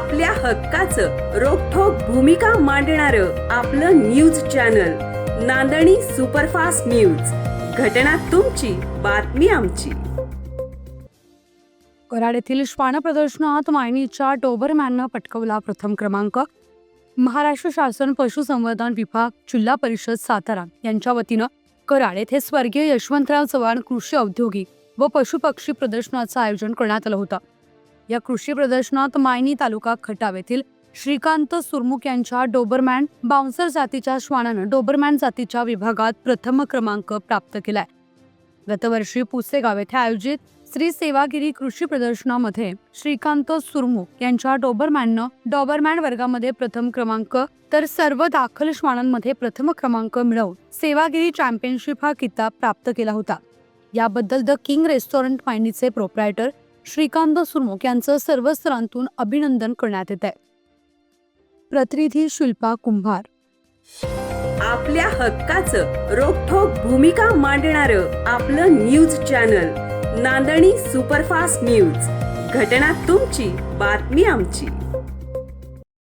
आपल्या हक्काचं रोखोक भूमिका मांडणार आपलं न्यूज चॅनल नांदणी सुपरफास्ट न्यूज. घटना तुमची बातमी आमची. कराड येथील श्वान प्रदर्शनात मायनीच्या डोबरमॅननं पटकवला प्रथम क्रमांक. महाराष्ट्र शासन पशुसंवर्धन विभाग जिल्हा परिषद सातारा यांच्या वतीनं कराड येथे स्वर्गीय यशवंतराव चव्हाण कृषी औद्योगिक व पशुपक्षी प्रदर्शनाचं आयोजन करण्यात आलं होतं. या कृषी प्रदर्शनात मायनी तालुका खटाव येथील श्रीकांत सुरमुख यांच्या डोबरमॅन बाउन्सर जातीच्या श्वानानं डोबरमॅन जातीच्या विभागात प्रथम क्रमांक प्राप्त केलाय. गतवर्षी पुसेगाव येथे आयोजित श्री सेवागिरी कृषी प्रदर्शनामध्ये श्रीकांत सुरमुख यांच्या डोबरमॅननं डॉबरमॅन वर्गामध्ये प्रथम क्रमांक तर सर्व दाखल श्वानांमध्ये प्रथम क्रमांक मिळवून सेवागिरी चॅम्पियनशिप हा किताब प्राप्त केला होता. याबद्दल द किंग रेस्टॉरंट मायनीचे प्रोप्रायटर श्रीकांत सुरमुख यांचं सर्व स्तरांतून अभिनंदन करण्यात येत आहे. प्रतिनिधी शिल्पा कुंभार. आपल्या हक्काचं रोखोक भूमिका मांडणार आपलं न्यूज चॅनल नांदणी सुपरफास्ट न्यूज. घटना तुमची बातमी आमची.